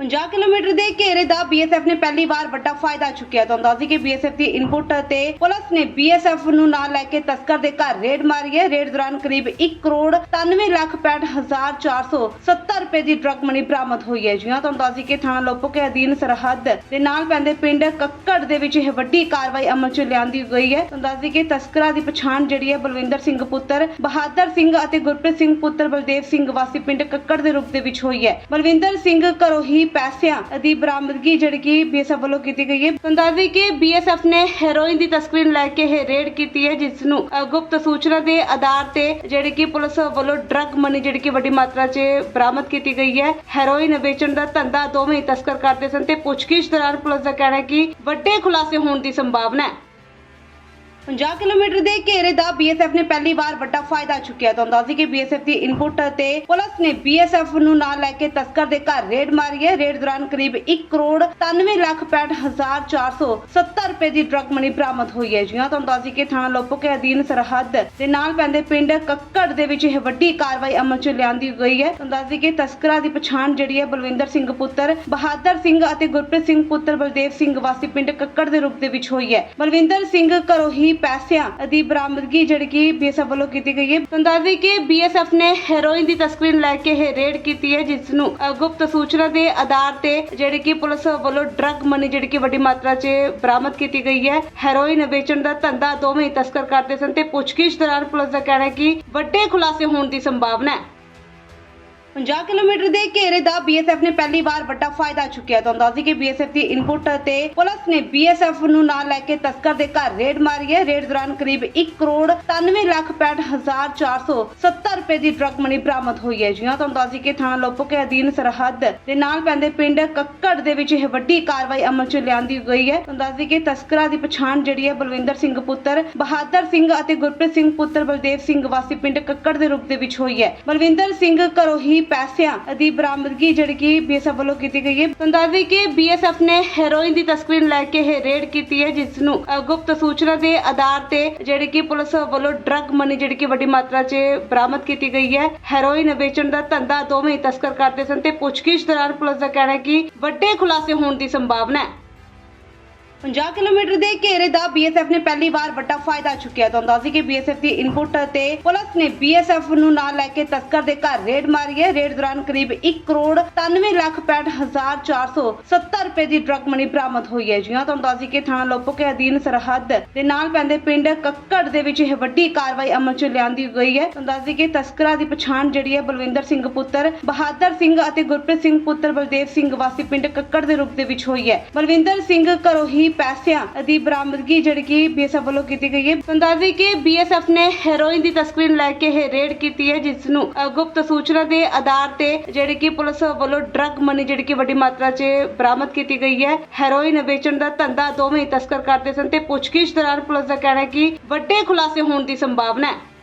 50 kilometre ਦੇ ਘੇਰੇ ਦਾ BSF ਨੇ ਪਹਿਲੀ ਵਾਰ ਵੱਡਾ ਫਾਇਦਾ ਚੁੱਕਿਆ ਤਾਂ ਅੰਦਾਜ਼ੀ ਕਿ ਬੀਐਸਐਫ ਦੀ ਇਨਪੁੱਟ ਤੇ ਪੁਲਿਸ ਨੇ ਬੀਐਸਐਫ ਨੂੰ ਨਾਲ ਲੈ ਕੇ ਤਸਕਰ ਦੇ ਘਰ ਰੇਡ ਮਾਰੀ ਹੈ। ਰੇਡ ਦੌਰਾਨ ਕਰੀਬ 1 ਕਰੋੜ 93 ਲੱਖ 65 ਹਜ਼ਾਰ 470 50000 ਰੁਪਏ ਦੀ ਡਰਗ ਮਨੀ ਬਰਾਮਦ ਹੋਈ ਹੈ ਜੀ। ਹਾਂ, ਤੁਹਾਨੂੰ ਦੱਸ ਕਿ ਥਾਣਾ ਲੋਪੋ ਕੇ ਅਧੀਨ ਸਰਹੱਦ ਦੇ ਨਾਲ ਪੈਂਦੇ ਪਿੰਡ ਕੱਕੜ ਦੇ ਵਿੱਚ ਇਹ ਵੱਡੀ ਕਾਰਵਾਈ ਅਮਲ 'ਚ ਲਿਆਂਦੀ ਗਈ ਹੈ। ਤੁਹਾਨੂੰ ਦੱਸ ਕਿ ਤਸਕਰਾਂ ਦੀ ਪਛਾਣ ਜਿਹੜੀ ਹੈ ਬਲਵਿੰਦਰ ਸਿੰਘ ਪੁੱਤਰ, ਬਹਾਦਰ ਸਿੰਘ ਅਤੇ ਗੁਰਪ੍ਰੀਤ ਸਿੰਘ ਪੁੱਤਰ ਬਲਦੇਵ ਸਿੰਘ ਵਾਸੀ ਪਿੰਡ ਕੱਕੜ ਦੇ ਰੂਪ ਦੇ ਵਿੱਚ ਹੋਈ ਹੈ। ਬਲਵਿੰਦਰ ਸਿੰਘ ਘਰੋਂ ਹੀ ਪੈਸਿਆਂ ਦੀ ਬਰਾਮਦਗੀ ਜਿਹੜੀ ਕਿ ਬੀਐਸਐਫ ਵੱਲੋਂ ਕੀਤੀ ਗਈ ਹੈ। ਤੁਹਾਨੂੰ ਦੱਸ ਕਿ ਬੀਐਸਐਫ ਨੇ ਹੈਰੋਇਨ ਦੀ ਤਸਕਰੀ ਲੈ ਕੇ ਇਹ ਰੇਡ ਕੀਤੀ ਹੈ, ਜਿਸ ਨੂੰ ਗੁਪਤ ਸੂਚਨਾ ਦੇ ਆਧਾਰ ਤੇ ਜਿਹੜੀ ਕਿ ਪੁਲਿਸ ਵੱਲੋਂ ਡਰੱਗ ਮਨੀ ਜਿਹੜੀ ਕਿ ਵੱਡੀ ਮਾਤਰਾ 'ਚ ਬਰਾਮਦ ਕੀਤੀ ਗਈ ਹੈ। ਹੈਰੋਇਨ ਵੇਚਣ ਦਾ ਧੰਦਾ ਦੋਵੇਂ ਤਸਕਰ ਕਰਦੇ ਸਨ ਤੇ ਪੁੱਛਗਿੱਛ ਦੌਰਾਨ ਪੁਲਿਸ ਦਾ ਕਹਿਣਾ ਹੈ ਕਿ ਵੱਡੇ ਖੁਲਾਸੇ ਹੋਣ ਦੀ ਸੰਭਾਵਨਾ ਹੈ। 50 ਕਿਲੋਮੀਟਰ ਦੇ ਘੇਰੇ ਦਾ ਬੀਐਸਐਫ ਨੇ ਪਹਿਲੀ ਵਾਰ ਵੱਡਾ ਫਾਇਦਾ ਚੁੱਕਿਆ ਤਾਂ ਦੱਸਦੀ ਕਿ ਬੀਐਸਐਫ ਦੀ ਇਨਪੁਟ ਤੇ ਪੁਲਿਸ ਨੇ ਬੀਐਸਐਫ ਨੂੰ ਨਾਲ ਲੈ ਕੇ ਤਸਕਰ ਦੇ ਘਰ ਰੇਡ ਮਾਰੀ ਹੈ। ਰੇਡ ਦੌਰਾਨ ਕਰੀਬ 1 ਕਰੋੜ 93 ਲੱਖ 65470 ਰੁਪਏ ਦੀ ਡਰੱਗ ਮਨੀ ਬਰਾਮਦ ਹੋਈ ਹੈ ਜਿਉਂ ਤਾਂ ਅੰਦਾਜ਼ੇ ਕਿ ਥਾਣਾ ਲੋਪੋਕੇ ਅਧੀਨ ਸਰਹੱਦ ਦੇ ਨਾਲ ਪੈਂਦੇ ਪਿੰਡ ਕੱਕੜ ਦੇ ਵਿੱਚ ਇਹ ਵੱਡੀ ਕਾਰਵਾਈ ਅਮਲ 'ਚ ਲਿਆਂਦੀ ਗਈ ਹੈ। ਅੰਦਾਜ਼ੇ ਕਿ ਤਸਕਰਾਂ ਦੀ ਪਛਾਣ ਜਿਹੜੀ ਹੈ ਬਲਵਿੰਦਰ ਸਿੰਘ ਪੁੱਤਰ, ਬਹਾਦਰ ਸਿੰਘ ਅਤੇ ਗੁਰਪ੍ਰੀਤ ਸਿੰਘ ਪੁੱਤਰ ਬਲਦੇਵ ਸਿੰਘ ਵਾਸੀ ਪਿੰਡ ਕੱਕੜ ਦੇ ਰੂਪ ਦੇ ਵਿੱਚ ਹੋਈ ਹੈ। ਬਲਵਿੰਦਰ ਸਿੰਘ ਘਰੋਂ ਹੀ ਪੈਸਿਆਂ ਦੀ ਬਰਾਮਦਗੀ ਜਿਹੜੀ ਕਿ ਬੀਐਸਐਫ ਵੱਲੋਂ ਕੀਤੀ ਗਈ ਹੈ। ਤੰਦਾਜ਼ੀ ਕਿ ਬੀਐਸਐਫ ਨੇ ਹੈਰੋਇਨ ਦੀ ਤਸਕਰੀ ਲੈ ਕੇ ਇਹ ਰੇਡ ਕੀਤੀ ਹੈ, ਜਿਸ ਨੂੰ ਗੁਪਤ ਸੂਚਨਾ ਦੇ ਆਧਾਰ ਤੇ ਜਿਹੜੀ ਕਿ ਪੁਲਿਸ ਵੱਲੋਂ ਡਰੱਗ ਮਨੀ ਜਿਹੜੀ ਕਿ ਵੱਡੀ ਮਾਤਰਾ 'ਚ ਬਰਾਮਦ ਕੀਤੀ ਗਈ ਹੈ। ਹੈਰੋਇਨ ਵੇਚਣ ਦਾ ਧੰਦਾ ਦੋਵੇਂ ਤਸਕਰ ਕਰਦੇ ਸਨ ਤੇ ਪੁੱਛਗਿੱਛ ਦੌਰਾਨ ਪੁਲਿਸ ਦਾ ਕਹਿਣਾ ਹੈ ਕਿ ਵੱਡੇ ਖੁਲਾਸੇ ਹੋਣ ਦੀ ਸੰਭਾਵਨਾ ਹੈ। 50 ਕਿਲੋਮੀਟਰ ਦੇ ਘੇਰੇ ਦਾ ਬੀਐਸਐਫ ਨੇ ਪਹਿਲੀ ਵਾਰ ਵੱਡਾ ਫਾਇਦਾ ਚੁੱਕਿਆ ਤਾਂ ਦੱਸਦੀ ਕਿ ਬੀਐਸਐਫ ਦੀ ਇਨਪੁਟ ਤੇ ਪੁਲਿਸ ਨੇ ਬੀਐਸਐਫ ਨੂੰ ਨਾਲ ਲੈ ਕੇ ਤਸਕਰ ਦੇ ਘਰ ਰੇਡ ਮਾਰੀ ਹੈ। ਰੇਡ ਦੌਰਾਨ ਕਰੀਬ 1 ਕਰੋੜ 93 ਲੱਖ 65470 ਰੁਪਏ ਦੀ ਡਰਗ ਮਨੀ ਬਰਾਮਦ ਹੋਈ ਹੈ ਜਿਉਂ ਤੁਹਾਨੂੰ ਦੱਸਦੀ ਕਿ ਥਾਣਾ ਲੋਪੋਕੇ ਅਧੀਨ ਸਰਹੱਦ ਦੇ ਨਾਲ ਪੈਂਦੇ ਪਿੰਡ ਕੱਕੜ ਦੇ ਵਿੱਚ ਇਹ ਵੱਡੀ ਕਾਰਵਾਈ ਅਮਲ 'ਚ ਲਿਆਂਦੀ ਗਈ ਹੈ। ਤੁਹਾਨੂੰ ਦੱਸਦੀ ਕਿ ਤਸਕਰਾਂ ਦੀ ਪਛਾਣ ਜਿਹੜੀ ਹੈ ਬਲਵਿੰਦਰ ਸਿੰਘ ਪੁੱਤਰ, ਬਹਾਦਰ ਸਿੰਘ ਅਤੇ ਗੁਰਪ੍ਰੀਤ ਸਿੰਘ ਪੁੱਤਰ ਬਲਦੇਵ ਸਿੰਘ ਵਾਸੀ ਪਿੰਡ ਕੱਕੜ ਦੇ ਰੂਪ ਦੇ ਵਿੱਚ ਹੋਈ ਹੈ। ਬਲਵਿੰਦਰ ਸਿੰਘ ਘਰੋਂ ਹੀ ਪੈਸਿਆਂ ਦੀ ਬਰਾਮਦਗੀ ਜਿਹੜੀ ਕਿ ਬੀਐਸਐਫ ਵੱਲੋਂ ਕੀਤੀ ਗਈ ਹੈ। ਪੰਦਾਦੀ ਕਿ ਬੀਐਸਐਫ ਨੇ ਹੈਰੋਇਨ ਦੀ ਤਸਕਰੀ ਲੈ ਕੇ ਇਹ ਰੇਡ ਕੀਤੀ ਹੈ, ਜਿਸ ਨੂੰ ਗੁਪਤ ਸੂਚਨਾ ਦੇ ਆਧਾਰ ਤੇ ਜਿਹੜੀ ਕਿ ਪੁਲਿਸ ਵੱਲੋਂ ਡਰੱਗ ਮਨੀ ਜਿਹੜੀ ਕਿ ਵੱਡੀ ਮਾਤਰਾ 'ਚ ਬਰਾਮਦ ਕੀਤੀ ਗਈ ਹੈ। ਹੈਰੋਇਨ ਵੇਚਣ ਦਾ ਧੰਦਾ ਦੋਵੇਂ ਤਸਕਰ ਕਰਦੇ ਸਨ ਤੇ ਪੁੱਛਗਿੱਛ ਦੌਰਾਨ ਪੁਲਿਸ ਦਾ ਕਹਿਣਾ ਹੈ ਕਿ ਵੱਡੇ ਖੁਲਾਸੇ ਹੋਣ ਦੀ ਸੰਭਾਵਨਾ ਹੈ। 50 ਕਿਲੋਮੀਟਰ ਦੇ ਘੇਰੇ ਦਾ BSF ਨੇ ਪਹਿਲੀ ਵਾਰ ਵੱਡਾ ਫਾਇਦਾ ਚੁੱਕਿਆ ਤਾਂ ਦੱਸੀ ਕਿ BSF ਦੀ ਇਨਪੁਟ ਤੇ ਪੁਲਿਸ ਨੇ BSF ਨੂੰ ਨਾਲ ਲੈ ਕੇ ਤਸਕਰ ਦੇ ਘਰ ਰੇਡ ਮਾਰੀ ਹੈ। ਰੇਡ ਦੌਰਾਨ ਕਰੀਬ 1 ਕਰੋੜ 93 ਲੱਖ 65470 ਰੁਪਏ ਦੀ ਡਰਗ ਮਨੀ ਬਰਾਮਦ ਹੋਈ ਹੈ ਜਿਹਾਂ ਤੁਹਾਨੂੰ ਦੱਸੀ ਕਿ ਥਾਣਾ ਲੋਪੋ ਅਧੀਨ ਸਰਹੱਦ ਦੇ ਨਾਲ ਪੈਂਦੇ ਪਿੰਡ ਕੱਕੜ ਦੇ ਵਿੱਚ ਇਹ ਵੱਡੀ ਕਾਰਵਾਈ ਅਮਲ ਚ ਲਿਆਂਦੀ ਗਈ ਹੈ। ਤੁਹਾਨੂੰ ਦੱਸਦੀ ਕਿ ਤਸਕਰਾਂ ਦੀ ਪਛਾਣ ਜਿਹੜੀ ਹੈ ਬਲਵਿੰਦਰ ਸਿੰਘ ਪੁੱਤਰ, ਬਹਾਦਰ ਸਿੰਘ ਅਤੇ ਗੁਰਪ੍ਰੀਤ ਸਿੰਘ ਪੁੱਤਰ, ਬਲਦੇਵ ਸਿੰਘ ਵਾਸੀ ਪਿੰਡ ਕੱਕੜ ਦੇ ਰੂਪ ਦੇ ਵਿੱਚ ਹੋਈ ਹੈ। ਬਲਵਿੰਦਰ ਸਿੰਘ ਘਰੋਂ ਹੀ ਪੈਸਿਆਂ ਦੀ ਬਰਾਮਦਗੀ ਜਿਹੜੀ ਕਿ ਬੀਐਸਐਫ ਵੱਲੋਂ ਕੀਤੀ ਗਈ ਹੈ। ਅੰਦਾਜ਼ੇ ਕਿ ਬੀਐਸਐਫ ਨੇ ਹੈਰੋਇਨ ਦੀ ਤਸਕਰੀ ਲੈ ਕੇ ਇਹ ਰੇਡ ਕੀਤੀ ਹੈ, ਜਿਸ ਨੂੰ ਗੁਪਤ ਸੂਚਨਾ ਦੇ ਆਧਾਰ ਤੇ ਜਿਹੜੀ ਕਿ ਪੁਲਿਸ ਵੱਲੋਂ ਡਰੱਗ ਮਨੀ ਜਿਹੜੀ ਕਿ ਵੱਡੀ ਮਾਤਰਾ 'ਚ ਬਰਾਮਦ ਕੀਤੀ ਗਈ ਹੈ। ਹੈਰੋਇਨ ਵੇਚਣ ਦਾ ਧੰਦਾ ਦੋਵੇਂ ਤਸਕਰ ਕਰਦੇ ਸਨ ਤੇ ਪੁੱਛਗਿੱਛ ਦੌਰਾਨ ਪੁਲਿਸ ਦਾ ਕਹਿਣਾ ਹੈ ਕਿ ਵੱਡੇ ਖੁਲਾਸੇ ਹੋਣ ਦੀ ਸੰਭਾਵਨਾ ਹੈ।